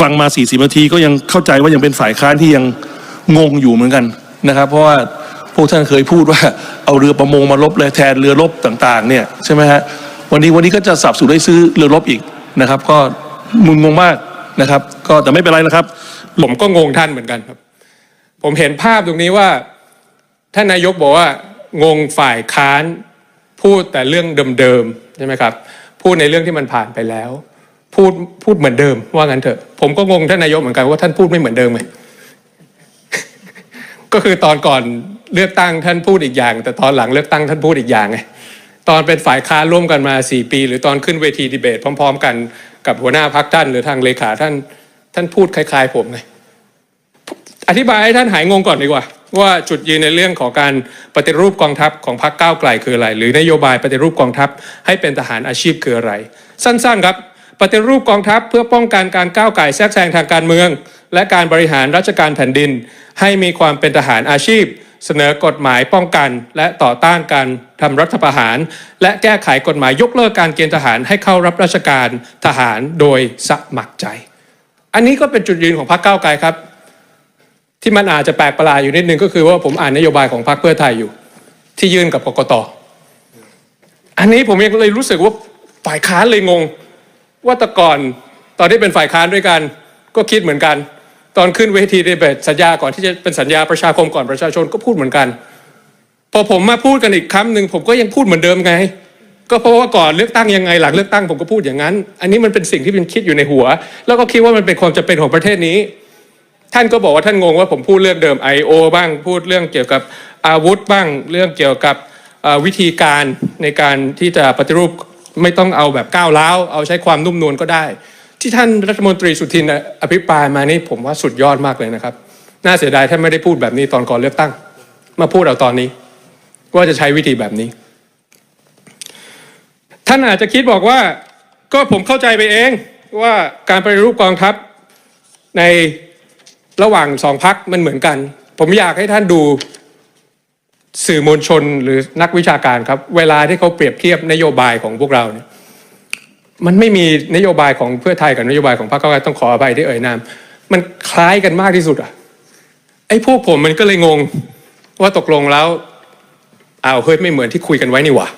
ฟังมา40นาทีก็ยังเข้าใจว่ายังเป็นฝ่ายค้านที่ยังงงอยู่เหมือนกันนะครับ เพราะว่าพวกท่านเคยพูดว่าเอาเรือประมงมาลบเลยแทนเรือรบต่างๆ เนี่ยใช่ไหมฮะวันนี้วันนี้ก็จะสับสูนได้ซื้อเรือรบอีกนะครับ ก็มึนงงมากนะครับ ก็แต่ไม่เป็นไรนะครับ ผมก็งงท่านเหมือนกันครับ ผมเห็นภาพตรงนี้ว่าท่านนายกบอกว่างงฝ่ายค้านพูดแต่เรื่องเดิมๆใช่ไหมครับ พูดในเรื่องที่มันผ่านไปแล้ว พูดพูดเหมือนเดิม ว่างั้นเถอะ ผมก็งงท่านนายกเหมือนกันว่าท่านพูดไม่เหมือนเดิมไหมก็คือตอนก่อนเลือกตั้งท่านพูดอีกอย่าง แต่ตอนหลังเลือกตั้งท่านพูดอีกอย่างไงตอนเป็นฝ่ายค้านร่วมกันมาสี่ปี หรือตอนขึ้นเวทีดีเบต พร้อม ๆ กันกับหัวหน้าพักท่านหรือทางเลขาท่าน ท่านพูดคล้าย ๆ ผมไงอธิบายให้ท่านหายงงก่อนดีกว่า ว่าจุดยืนในเรื่องของการปฏิรูปกองทัพของพรรคก้าวไกลคืออะไร หรือนโยบายปฏิรูปกองทัพให้เป็นทหารอาชีพคืออะไร สั้น ๆ ครับ ปฏิรูปกองทัพเพื่อป้องกันการก้าวไก่แทรกแซงทางการเมือง และการบริหารราชการแผ่นดิน ให้มีความเป็นทหารอาชีพ เสนอกฎหมายป้องกัน และต่อต้านการทำรัฐประหาร และแก้ไขกฎหมายยกเลิกการเกณฑ์ทหารให้เข้ารับราชการทหารโดยสมัครใจ อันนี้ก็เป็นจุดยืนของพรรคก้าวไกลครับ ที่มันอาจจะแปลกประหลาดอยู่นิดนึงก็คือว่าผมอ่านนโยบายของพรรคเพื่อไทยอยู่ ที่ยื่นกับกกตอันนี้ผมยังเลยรู้สึกว่าฝ่ายค้านเลยงง ว่าแต่ก่อนตอนที่เป็นฝ่ายค้านด้วยกัน ก็คิดเหมือนกัน ตอนขึ้นเวทีดีเบตสัญญาก่อนที่จะเป็นสัญญาประชาคมก่อนประชาชนก็พูดเหมือนกัน พอผมมาพูดกันอีกครั้งหนึ่งผมก็ยังพูดเหมือนเดิมไง ก็เพราะว่าก่อนเลือกตั้งยังไงหลังเลือกตั้งผมก็พูดอย่างนั้น อันนี้มันเป็นสิ่งที่เป็นคิดอยู่ในหัว แล้วก็คิดว่ามันเป็นความจำเป็นของประเทศนี้ ท่านก็บอกว่าท่านงงว่าผมพูดเรื่องเดิม I.O. บ้างพูดเรื่องเกี่ยวกับอาวุธบ้างเรื่องเกี่ยวกับวิธีการในการที่จะปฏิรูป ไม่ต้องเอาแบบก้าวร้าวเอาใช้ความนุ่มนวลก็ได้ ที่ท่านรัฐมนตรีสุทินอภิปรายมานี่ผมว่าสุดยอดมากเลยนะครับ น่าเสียดายท่านไม่ได้พูดแบบนี้ตอนก่อนเลือกตั้ง มาพูดเอาตอนนี้ว่าจะใช้วิธีแบบนี้ ท่านอาจจะคิดบอกว่าก็ผมเข้าใจไปเองว่าการปฏิรูปกองทัพในระหว่างสองพักมันเหมือนกัน ผมอยากให้ท่านดู สื่อมวลชนหรือนักวิชาการครับ เวลาที่เขาเปรียบเทียบนโยบายของพวกเราเนี่ยมันไม่มีนโยบายของเพื่อไทยกับนโยบายของพรรคก้าวไกลต้องขออภัยที่เอ่ยนามมันคล้ายกันมากที่สุดอะไอ้พวกผมมันก็เลยงงว่าตกลงแล้วอ้าวเฮ้ยไม่เหมือนที่คุยกันไว้นี่หว่า